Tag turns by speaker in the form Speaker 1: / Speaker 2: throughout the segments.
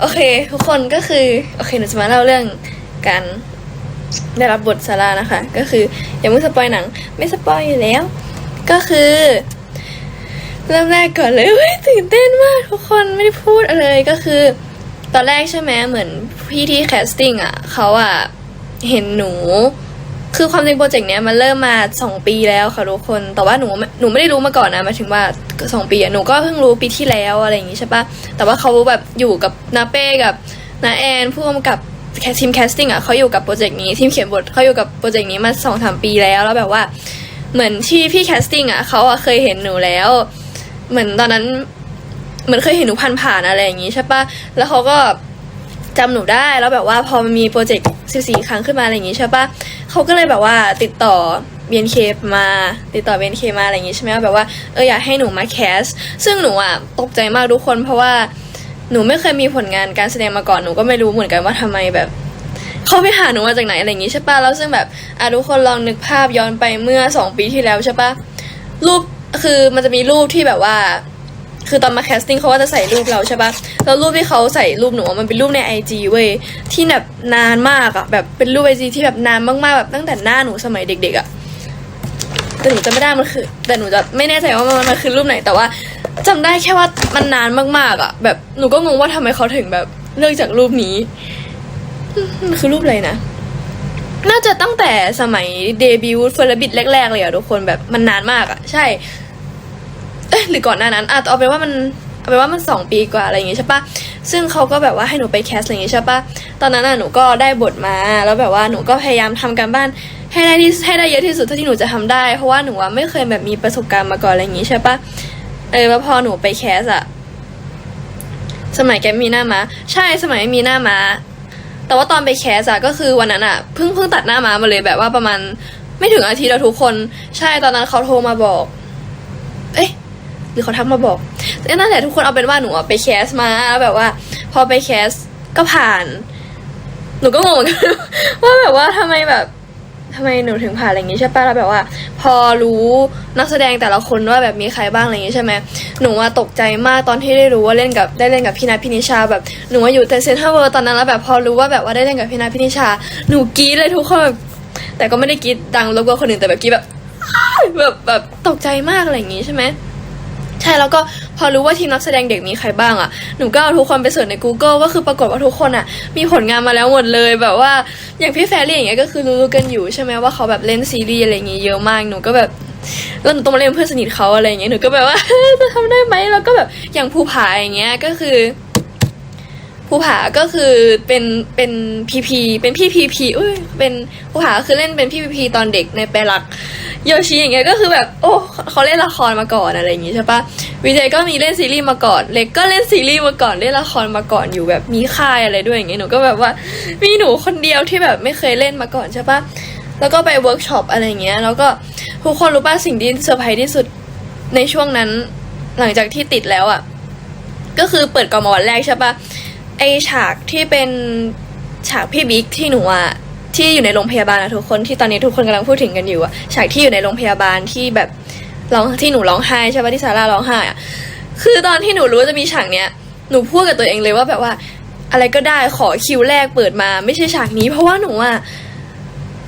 Speaker 1: โอเค ทุกคนก็คือโอเคหนูจะมาเล่าเรื่องการได้รับบทซาร่านะคะ ก็คืออย่ามุ่งสปอยหนัง ไม่สปอยอยู่แล้ว ก็คือเริ่มแรกก่อนเลยเฮ้ยตื่นเต้นมากทุกคนไม่ได้พูดอะไรก็คือ ตอนแรกใช่ไหมเหมือนพี่ที่แคสติ้งอะเขาอะเห็นหนู คือความจริงโปรเจกต์เนี้ยมันเริ่มมาสองปีแล้วค่ะทุกคน แต่ว่าหนูหนูไม่ได้รู้มาก่อนนะมาถึงว่าสองปีอะหนูก็เพิ่งรู้ปีที่แล้วอะไรอย่างงี้ใช่ปะแต่ว่าเขาแบบอยู่กับนาเป้กับนาแอนผู้กำกับทีมแคสติ้งอะเขาอยู่กับโปรเจกต์นี้ทีมเขียนบทเขาอยู่กับโปรเจกต์นี้มาสองสามปีแล้วแล้วแบบว่า เหมือนที่พี่แคสติ้งอะเขาอะเคยเห็นหนูแล้ว เหมือนตอนนั้นเหมือนเคยเห็นหนูผ่านๆอะไรอย่างงี้ใช่ปะแล้วเขาก็ จำหนูได้แล้วแบบว่าพอมันมีโปรเจกต์14 ครั้งขึ้นมาอะไรอย่างงี้ใช่ปะเขาก็เลยแบบว่าติดต่อ BNK มาติดต่อ BNK มาอะไรอย่างงี้ใช่ไหมว่าแบบว่าเอออยากให้หนูมาแคส ซึ่งหนูอะตกใจมากทุกคนเพราะว่าหนูไม่เคยมีผลงานการแสดงมาก่อนหนูก็ไม่รู้เหมือนกันว่าทำไมแบบเขาไปหาหนูมาจากไหนอะไรอย่างงี้ใช่ปะแล้วซึ่งแบบอะทุกคนลองนึกภาพย้อนไปเมื่อสองปีที่แล้วใช่ปะรูปคือมันจะมีรูปที่แบบว่า คือตอนมาแคสติ้งเขาก็จะใส่รูปเราใช่ปะแล้วรูปที่เขาใส่รูปหนูอะมันเป็นรูปในไอจีเว้ย ที่แบบนานมากอะแบบเป็นรูปไอจีที่แบบนานมากๆแบบตั้งแต่หน้าหนูสมัยเด็กๆอะแต่หนูจะไม่ได้มันคือ แต่หนูจะไม่แน่ใจว่ามันมันคือรูปไหน แต่ว่าจำได้แค่ว่ามันนานมากๆอะแบบหนูก็งงว่าทำไมเขาถึงแบบเลือกจากรูปนี้ มันคือรูปอะไรนะ น่าจะตั้งแต่สมัยเดบิวต์เฟอร์บิดแรกๆเลยอะทุกคนแบบมันนานมากอะใช่ หรือก่อนหน้านั้นอะเอาเป็นว่ามันเอาเป็นว่ามันสองปีกว่าอะไรอย่างงี้ใช่ปะซึ่งเขาก็แบบว่าให้หนูไปแคสอะไรอย่างงี้ใช่ปะตอนนั้นอะหนูก็ได้บทมา แล้วแบบว่าหนูก็พยายามทำการบ้านให้ได้ที่ให้ได้เยอะที่สุดเท่าที่หนูจะทำได้ เพราะว่าหนูอะไม่เคยแบบมีประสบการณ์มาก่อนอะไรอย่างงี้ใช่ปะเออแล้วพอหนูไปแคสอะสมัยแกมีหน้ามา ใช่สมัยมีหน้ามา แต่ว่าตอนไปแคสอะก็คือวันนั้นอะเพิ่งเพิ่งตัดหน้ามามาเลยแบบว่าประมาณไม่ถึงอาทิตย์แล้วทุกคน ใช่ตอนนั้นเขาโทรมาบอก หรือเขาทักมาบอกแต่นั่นแหละทุกคนเอาเป็นว่าหนูอะไปแคสมาแล้วแบบว่า พอไปแคสก็ผ่าน หนูก็งงเหมือนกันว่าแบบว่าทำไมแบบทำไมหนูถึงผ่านอะไรอย่างงี้ใช่ปะแล้วแบบว่า พอรู้นักแสดงแต่ละคนว่าแบบมีใครบ้างอะไรอย่างงี้ใช่ไหมหนูว่าตกใจมากตอนที่ได้รู้ว่าเล่นกับได้เล่นกับพี่นัทพินิชาแบบหนูว่าอยู่แต่เซนทรัลเวิลด์ตอนนั้นแล้วแบบพอรู้ว่าแบบว่าได้เล่นกับพี่นัทพินิชา หนูกรี๊ดเลยทุกคนแบบแต่ก็ไม่ได้กรี๊ดดังรบกวนคนอื่นแต่แบบกรี๊ดแบบแบบแบบตกใจมากอะไรอย่างงี้ใช่ไหม ใช่แล้วก็พอรู้ว่าทีมนักแสดงเด็กมีใครบ้างอะ่ะหนูก็เอาทุกคนไปเสิร์ชใน Google ก็คือปรากฏว่าทุกคนอะ่ะ มีผลงานมาแล้วหมดเลยแบบว่าอย่างพี่แฟรรี่อย่างเงี้ยก็คือรู้ๆกันอยู่ใช่ไหมว่าเขาแบบเล่นซีรีส์อะไรอย่างเงี้ยเยอะมากหนูก็แบบแล้วหนูต้องมาเล่นเพื่อนสนิทเขาอะไรอย่างเงี้ยหนูก็แบบว่าจะทำได้ไหมแล้วก็แบบอย่างภูผาอย่างเงี้ยก็คือ ภูผาก็คือเป็นเป็นพีพีเป็นพี่พีพีอุ้ยเป็นภูผาคือเล่นเป็นพี่พีพีตอนเด็กในแปลรักโยชิอย่างเงี้ยก็คือแบบโอ้เขาเล่นละครมาก่อนอะไรอย่างงี้ใช่ปะวิจัยก็มีเล่นซีรีส์มาก่อน เล็กก็เล่นซีรีส์มาก่อนเล่นละครมาก่อนอยู่แบบมีค่ายอะไรด้วยอย่างเงี้ยหนูก็แบบว่ามีหนูคนเดียวที่แบบไม่เคยเล่นมาก่อนใช่ปะแล้วก็ไปเวิร์กช็อปอะไรเงี้ย แล้วก็ทุกคนรู้ป่ะสิ่งที่เซอร์ไพรส์ที่สุดในช่วงนั้น หลังจากที่ติดแล้วอะ ก็คือเปิดกองมวันแรกใช่ปะ ไอฉากที่เป็นฉากพี่บิ๊กที่หนูอะที่อยู่ในโรงพยาบาลอะทุกคนที่ตอนนี้ทุกคนกำลังพูดถึงกันอยู่อะฉากที่อยู่ในโรงพยาบาลที่แบบร้องที่หนูร้องไห้ใช่ปะที่ซาร่าร้องไห้อะคือตอนที่หนูรู้ว่าจะมีฉากเนี้ยหนูพูดกับตัวเองเลยว่าแบบว่า อะไรก็ได้ขอคิวแรกเปิดมา ไม่ใช่ฉากนี้ เพราะว่าหนูอะ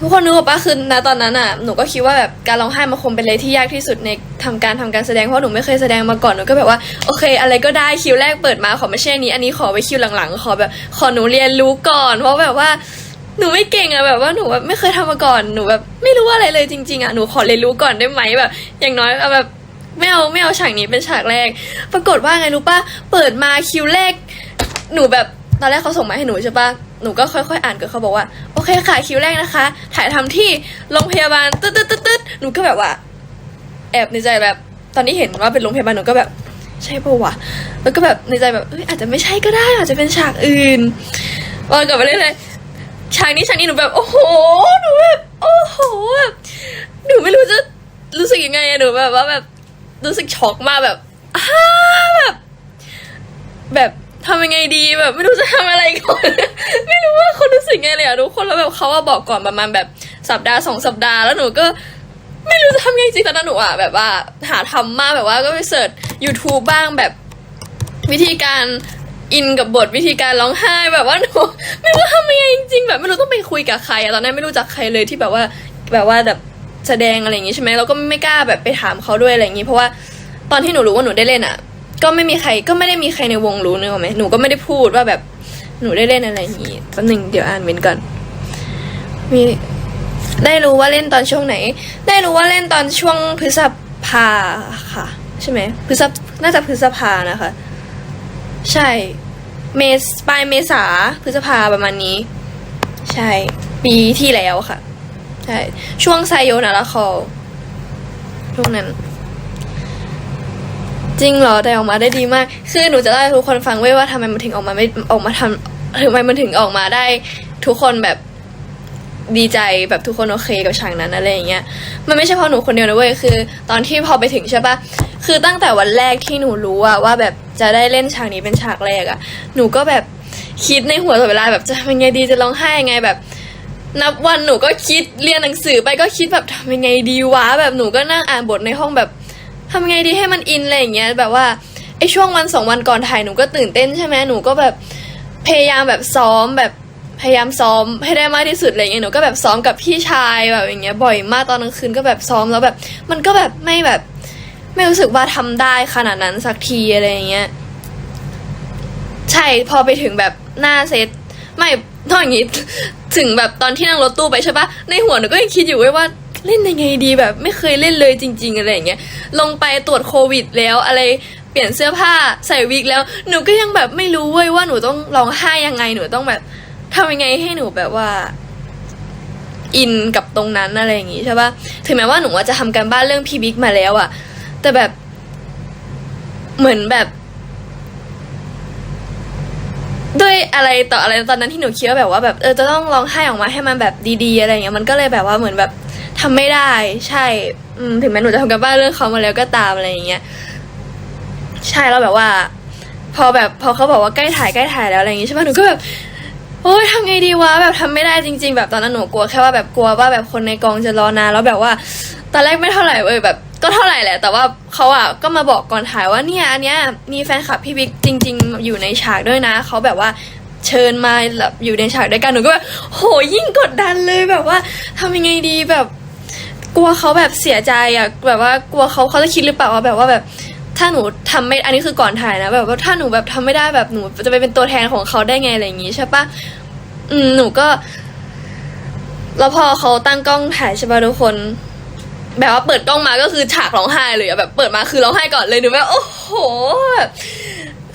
Speaker 1: ทุกคนนึกออกปะคือณตอนนั้นอะหนูก็คิดว่าแบบการร้องไห้มันคงเป็นอะไรที่ยากที่สุดในทำการทำการแสดงเพราะหนูไม่เคยแสดงมาก่อนหนูก็แบบว่าโอเค อะไรก็ได้คิวแรกเปิดมาขอไม่ใช่นนี้ อันนี้ขอไว้คิวหลังๆ ขอแบบ ขอหนูเรียนรู้ก่อน เพราะแบบว่าหนูไม่เก่งอะแบบว่าหนูแบบไม่เคยทำมาก่อนหนูแบบไม่รู้อะไรเลยจริงๆอะหนูขอเรียนรู้ก่อนได้ไหมแบบ อย่างน้อยเอาแบบไม่เอาไม่เอาฉากนี้เป็นฉากแรก ปรากฏว่าไงรู้ปะเปิดมาคิวแรก หนูแบบตอนแรกเขาส่งมาให้หนูใช่ปะ หนูก็ค่อยๆอ่านกับเขาบอกว่าโอเคค่ะคิวแรกนะคะ ถ่ายทำที่โรงพยาบาลตึ๊ดตึ๊ดตึ๊ดตึ๊ดหนูก็แบบว่า แอบในใจแบบ ตอนนี้เห็นว่าเป็นโรงพยาบาลหนูก็แบบ ใช่ปะวะแล้วก็แบบในใจแบบเอ้ยอาจจะไม่ใช่ก็ได้ อาจจะเป็นฉากอื่นวันกลับไปเรื่อยๆฉากนี้ฉากนี้หนูแบบ โอ้โหหนูแบบโอ้โหแบบหนูไม่รู้จะรู้สึกยังไงอะหนูแบบว่าแบบรู้สึกช็อกมากแบบอ้าแบบแบบ ทำยังไงดีแบบ ไม่รู้จะทำอะไรก่อน ไม่รู้ว่าคนรู้สึกไงเลยอะทุกคนแล้วแบบเขาว่าบอกก่อนประมาณแบบสัปดาห์สองสัปดาห์แล้วหนูก็ ไม่รู้จะทำยังไงจริงตอนนั้นหนูอะแบบว่าหาทำมากแบบว่าก็ไปเสิร์ช YouTube บ้างแบบวิธีการอินกับบทวิธีการร้องไห้แบบว่าหนูไม่รู้ทำยังไงจริงๆแบบไม่รู้ต้องไปคุยกับใครอะตอนนั้นไม่รู้จักใครเลยที่แบบว่าแบบว่าแบบแสดงอะไรอย่างงี้ใช่ไหมเราก็ไม่กล้าแบบไปถามเขาด้วยอะไรอย่างงี้เพราะว่าตอนที่หนูรู้ว่าหนูได้เล่นอะ ก็ไม่มีใครก็ไม่ได้มีใครในวงรู้เนึกอไหมหนูก็ไม่ได้พูดว่าแบบหนูได้เล่นอะไรอย่างงี้แป๊บหนึ่งเดี๋ยวอ่านเมนก่อนมีได้รู้ว่าเล่นตอนช่วงไหน ได้รู้ว่าเล่นตอนช่วงพฤษภาค่ะ ใช่ไหมพฤษภน่าจะพฤษภานะคะ ใช่ เมษปลายเมษาพฤษภาประมาณนี้ ใช่ ปีที่แล้วค่ะ ใช่ ช่วงไซโยนาราคอลช่วงนั้น จริงเหรอแต่ออกมาได้ดีมาก คือหนูจะเล่าให้ทุกคนฟังไว้ยว่าทำไมมันถึงออกมาไม่ออกมาทำทำไมมันถึงออกมาได้ ทุกคนแบบดีใจแบบทุกคนโอเคกับฉากนั้นอะไรอย่างเงี้ยมันไม่ใช่เพราะหนูคนเดียวนะเว้ยคือ ตอนที่พอไปถึงใช่ปะคือตั้งแต่วันแรกที่หนูรู้อะว่าแบบจะได้เล่นฉากนี้เป็นฉากแรกอะหนูก็แบบคิดในหัวตลอดเวลาแบบจะทำยังไงดีจะร้องไห้ยังไงแบบ นับวันหนูก็คิดเรียนหนังสือไปก็คิดแบบทำยังไงดีวะแบบหนูก็นั่งอ่านบทในห้องแบบ ทำไงดีให้มันอินอะไรอย่างเงี้ยแบบว่าไอช่วงวันสองวันก่อนถ่ายหนูก็ตื่นเต้นใช่ไหมหนูก็แบบพยายามแบบซ้อมแบบพยายามซ้อมให้ได้มากที่สุดอะไรเงี้ยหนูก็แบบซ้อมกับพี่ชายแบบอย่างเงี้ยบ่อยมากตอนกลางคืนก็แบบซ้อมแล้วแบบ มันก็แบบไม่แบบ ไม่รู้สึกว่าทำได้ขนาดนั้นสักทีอะไรอย่างเงี้ยใช่พอไปถึงแบบหน้าเซตไม่นอกอย่างนี้ ถึงแบบตอนที่นั่งรถตู้ไปใช่ปะในหัวหนูก็ยังคิดอยู่เว้ว่า เล่นยังไงดีแบบ ไม่เคยเล่นเลยจริง ๆ อะไรอย่างเงี้ยลงไปตรวจโควิดแล้วอะไรเปลี่ยนเสื้อผ้าใส่วิกแล้ว หนูก็ยังแบบไม่รู้เว้ยว่าหนูต้องร้องไห้ยังไงหนูต้องแบบทำยังไงให้หนูแบบว่า อินกับตรงนั้นอะไรอย่างงี้ใช่ปะถึงแม้ว่าหนูว่าจะทำการบ้านเรื่องพี่บิ๊กมาแล้วอะแต่แบบเหมือนแบบ ด้วยอะไรต่ออะไรตอนนั้นที่หนูคิดว่าแบบว่าแบบเออจะต้องร้องไห้ออกมาให้มันแบบดีๆ อะไรเงี้ยมันก็เลยแบบว่าเหมือนแบบทำไม่ได้ ใช่อืมถึงแม้หนูจะทำกันบ้านเรื่องเขามาแล้วก็ตามอะไรอย่างเงี้ยใช่แล้วแบบว่า พอแบบพอเขาบอกว่าใกล้ถ่ายใกล้ถ่ายแล้วอะไรอย่างงี้ใช่ปะหนูก็แบบโอ้ยทำไงดีวะแบบทำไม่ได้จริง ๆ แบบตอนนั้นหนูกลัวแค่ว่าแบบกลัวว่าแบบคนในกองจะรอนานแล้วแบบว่า ตอนแรกไม่เท่าไหร่เว้ยแบบ ก็เท่าไหร่แหละ แต่ว่าเขาอะก็มาบอกก่อนถ่ายว่าเนี่ยอันเนี้ยมีแฟนคลับพี่บิ๊กจริง ๆ อยู่ในฉากด้วยนะเขาแบบว่าเชิญมาแบบอยู่ในฉากด้วยกันหนูก็แบบโหยิ่งกดดันเลยแบบว่าทำยังไงดีแบบ กลัวเขาแบบเสียใจอะแบบว่ากลัวเขาเขาจะคิดหรือเปล่าว่าแบบว่าแบบถ้าหนูทำไม่ อันนี้คือก่อนถ่ายนะแบบว่าถ้าหนูแบบทำไม่ได้แบบหนูจะไปเป็นตัวแทนของเขาได้ไงอะไรอย่างงี้ใช่ปะอืมหนูก็ แล้วพอเขาตั้งกล้องถ่ายใช่ปะทุกคน แบบว่าเปิดกล้องมาก็คือฉากร้องไห้เลยอะแบบเปิดมาคือร้องไห้ก่อนเลยหนูแบบโอ้โหแบบ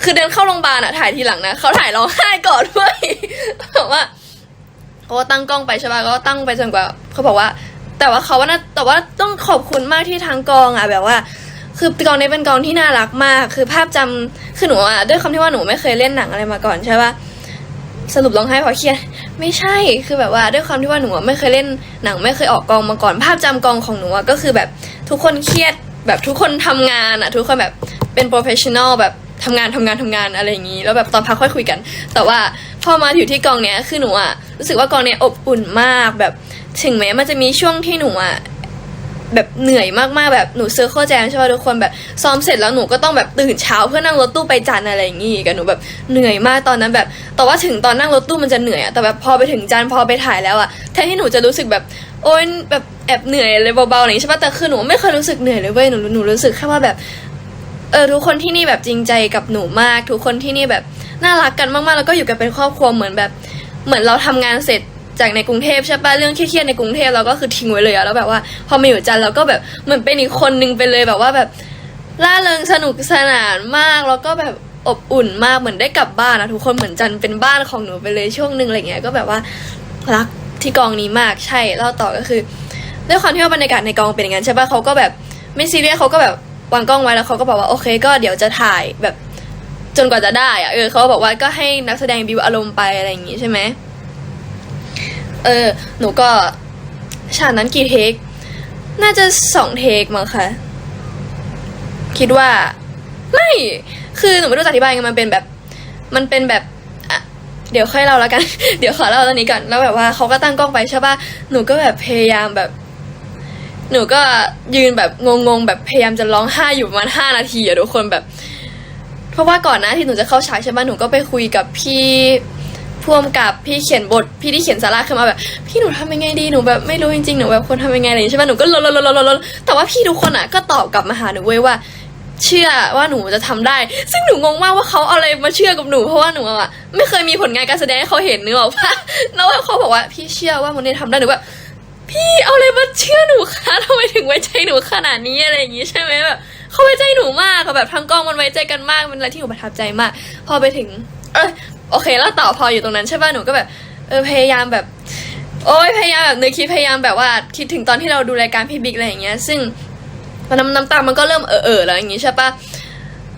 Speaker 1: คือเดินเข้าโรงพยาบาลอะถ่ายทีหลังนะเขาถ่ายร้องไห้ก่อนด้วยแบบว่าเขาก็ตั้งกล้องไปใช่ป่ะก็ตั้งไปจนกว่าเขาบอกว่า แต่ว่าเขาว่านะแต่ว่าต้องขอบคุณมากที่ทางกองอะแบบว่า คือกองนี้เป็นกองที่น่ารักมาก คือภาพจำคือหนูอะด้วยคำที่ว่าหนูไม่เคยเล่นหนังอะไรมาก่อนใช่ป่ะ สรุปร้องไห้เพราะเครียดไม่ใช่คือแบบว่าด้วยความที่ว่าหนูไม่เคยเล่นหนังไม่เคยออกกองมาก่อนภาพจำกองของหนูก็คือแบบทุกคนเครียดแบบทุกคนทำงานอะทุกคนแบบเป็นโปรเฟชชั่นอลแบบทำงานทำงานทำงานอะไรอย่างนี้ แล้วแบบตอนพักค่อยคุยกัน แต่ว่าพอมาอยู่ที่กองเนี้ยคือหนูอะรู้สึกว่ากองเนี้ยอบอุ่นมากแบบถึงแม้มันจะมีช่วงที่หนูอะ แบบเหนื่อยมากๆแบบหนูเซอร์เคิลแจมใช่ป่ะทุกคนแบบซ้อมเสร็จแล้วหนูก็ต้องแบบตื่นเช้าเพื่อนั่งรถตู้ไปจันอะไรอย่างงี้กันหนูแบบเหนื่อยมากตอนนั้นแบบแต่ว่าถึงตอนนั่งรถตู้มันจะเหนื่อยอะแต่แบบพอไปถึงจันพอไปถ่ายแล้วอะแทนที่หนูจะรู้สึกแบบโอ๊ยแบบแอบเหนื่อยอะไรเบาๆอะไรอย่างงี้ใช่ป่ะแต่คือหนูไม่เคยรู้สึกเหนื่อยเลยเว้ยหนูหนูรู้สึกแค่ว่าแบบเออทุกคนที่นี่แบบจริงใจกับหนูมาก ทุกคนที่นี่แบบน่ารักกันมากๆ แล้วก็อยู่กันเป็นครอบครัวเหมือนแบบ เหมือนเราทำงานเสร็จ จากในกรุงเทพใช่ปะเรื่องเครียดๆในกรุงเทพเราก็คือทิ้งไว้เลยอะแล้วแบบว่า พอมาอยู่จันทร์เราก็แบบเหมือนเป็นอีกคนนึงไปเลยแบบว่าแบบล่าเริงสนุกสนานมากแล้วก็แบบอบอุ่นมากเหมือนได้กลับบ้านอะทุกคนเหมือนจันเป็นบ้านของหนูไปเลยช่วงหนึ่งอะไรเงี้ยก็แบบว่ารักที่กองนี้มากใช่เล่าต่อก็คือด้วยความที่ว่าบรรยากาศในกองเป็นอย่างนั้นใช่ปะเขาก็แบบไม่ซีเรียสเขาก็แบบวางกล้องไว้แล้วเขาก็บอกว่าโอเค ก็เดี๋ยวจะถ่ายแบบจนกว่าจะได้อะเออเขาบอกว่าก็ให้นักแสดงบิวอารมณ์ไปอะไรอย่างงี้ใช่ไหม เออ หนูก็ฉากนั้นกี่เทค น่าจะสองเทคมั้งคะคิดว่า ไม่คือหนูไม่รู้จะอธิบายไงมันเป็นแบบ มันเป็นแบบเดี๋ยวค่อยเล่าแล้วกัน เดี๋ยวขอเล่าตอนนี้ก่อน แล้วแบบว่าเขาก็ตั้งกล้องไปใช่ป่ะ หนูก็แบบพยายามแบบ หนูก็ยืนแบบงงๆแบบพยายามจะร้องไห้อยู่ประมาณห้านาทีอะทุกคนแบบ เพราะว่าก่อนหน้าที่หนูจะเข้าฉากใช่ไหมหนูก็ไปคุยกับพี่ พ่วมกับพี่เขียนบทพี่ที่เขียนสาระขึ้นมาแบบ พี่หนูทำยังไงดีหนูแบบไม่รู้จริงๆหนูแบบควรทำยังไงอะไรอย่างงี้ใช่ไหมหนูก็ลดลดลดลดลดแต่ว่าพี่ทุกคนอะก็ตอบกลับมาหาหนูเว้ยว่า เชื่อว่าหนูจะทำได้ ซึ่งหนูงงมากว่าเขาเอาอะไรมาเชื่อกับหนูเพราะว่าหนูอะไม่เคยมีผลงานการแสดงให้เขาเห็นนึกออกปะแล้วเขาบอกว่าพี่เชื่อว่ามันได้ทำได้หนูแบบพี่เอาอะไรมาเชื่อหนูคะทำไมถึงไว้ใจหนูขนาดนี้อะไรอย่างงี้ใช่ไหมแบบเขาไว้ใจหนูมากอะแบบทางกล้องมันไว้ใจกันมากเป็นอะไรที่หนูประทับใจมาก พอไปถึง เออ โอเค แล้วต่อพออยู่ตรงนั้นใช่ป่ะหนูก็แบบ เออพยายามแบบ โอ้ยพยายามแบบนึกคิดพยายามแบบว่าคิดถึงตอนที่เราดูรายการพี่บิ๊กอะไรอย่างเงี้ย ซึ่งมันน้ำน้ำตา มันก็เริ่มเออเออแล้วอย่างงี้ใช่ป่ะ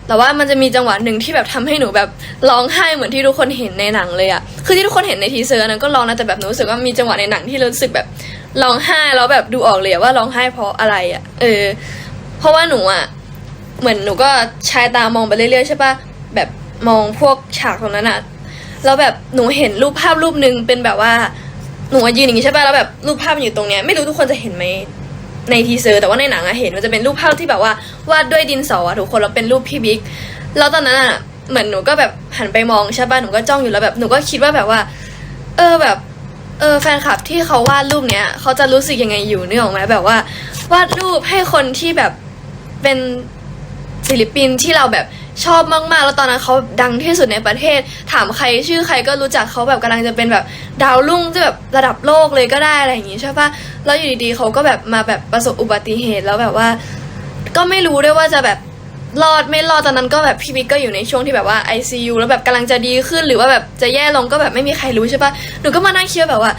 Speaker 1: แต่ว่ามันจะมีจังหวะหนึ่งที่แบบทำให้หนูแบบร้องไห้เหมือนที่ทุกคนเห็นในหนังเลยอะคือที่ทุกคนเห็นในทีเซอร์นั้นก็ร้องนะแต่แบบหนูรู้สึกว่ามีจังหวะในหนังที่รู้สึกแบบร้องไห้แล้วแบบดูออกเลยว่าร้องไห้เพราะอะไรอะเออ เพราะว่าหนูอะเหมือนหนูก็ชายตามองไปเรื่อยๆใช่ปะแบบมองพวกฉากตรงนั้นอะ แล้วแบบหนูเห็นรูปภาพรูปหนึ่งเป็นแบบว่าหนูยืนอย่างงี้ใช่ป่ะแล้วแบบรูปภาพมันอยู่ตรงเนี้ยไม่รู้ทุกคนจะเห็นไหมในทีเซอร์แต่ว่าในหนังอะเห็นมันจะเป็นรูปภาพที่แบบว่าวาดด้วยดินสออะทุกคนแล้วเป็นรูปพี่บิ๊กแล้วตอนนั้นอะเหมือนหนูก็แบบหันไปมองใช่ป่ะหนูก็จ้องอยู่แล้วแบบหนูก็คิดว่าแบบว่า เออแบบเออแฟนคลับที่เขาวาดรูปเนี้ยเขาจะรู้สึกยังไงอยู่เนึกออกไหมแบบว่าวาดรูปให้คนที่แบบเป็นศิลปินที่เราแบบ ชอบมากๆ แล้วตอนนั้นเขาดังที่สุดในประเทศ ถามใครชื่อใครก็รู้จักเขาแบบกำลังจะเป็นแบบดาวรุ่งที่แบบระดับโลกเลยก็ได้อะไรอย่างงี้ใช่ปะแล้วอยู่ดีๆเขาก็แบบมาแบบประสบอุบัติเหตุแล้วแบบว่า ก็ไม่รู้ด้วยว่าจะแบบรอดไม่รอดตอนนั้นก็แบบพี่บิ๊กก็อยู่ในช่วงที่แบบว่า ICU แล้วแบบกำลังจะดีขึ้นหรือว่าแบบจะแย่ลงก็แบบไม่มีใครรู้ใช่ปะหนูก็มานั่งคิดแบบว่า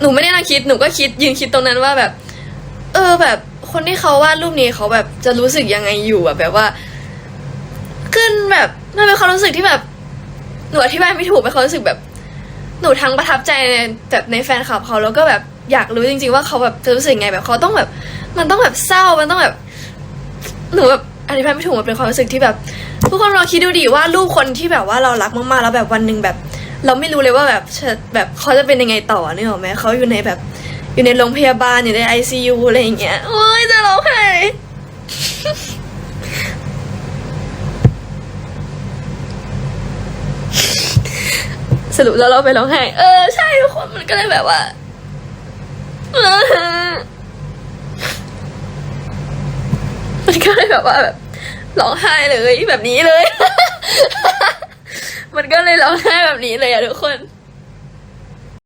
Speaker 1: หนูไม่ได้นั่งคิดหนูก็คิดยืนคิดตรงนั้นว่าแบบ เออแบบคนที่เขาวาดรูปนี้เขาแบบจะรู้สึกยังไงอยู่อะแบบว่า ขึ้นแบบมันเป็นความรู้สึกที่แบบหนูอธิบายไม่ถูกเป็นความรู้สึกแบบ หนูทั้งประทับใจในแบบในแฟนคลับเขาแล้วก็แบบอยากรู้จริง ๆ ว่าเขาแบบจะรู้สึกไงแบบเขาต้องแบบ มันต้องแบบเศร้ามันต้องแบบ หนูแบบอธิบายไม่ถูกมันเป็นความรู้สึกที่แบบทุกคนลองคิดดูดิว่ารูปคนที่แบบว่าเรารักมากๆแล้วแบบวันหนึ่งแบบ เราไม่รู้เลยว่าแบบแบบเขาจะเป็นยังไงต่อเนี่ยหรอไหมเขาอยู่ในแบบ อยู่ในโรงพยาบาลอยู่ในไอซียูอะไรอย่างเงี้ยโอ้ยจะร้องไห้ สรุปแล้วเราไปร้องไห้ เออ ใช่ทุกคนมันก็เลยแบบว่าออมันก็เลยแบบว่าแบบร้องไห้เลยแบบนี้เลย มันก็เลยร้องไห้แบบนี้เลยอะทุกคน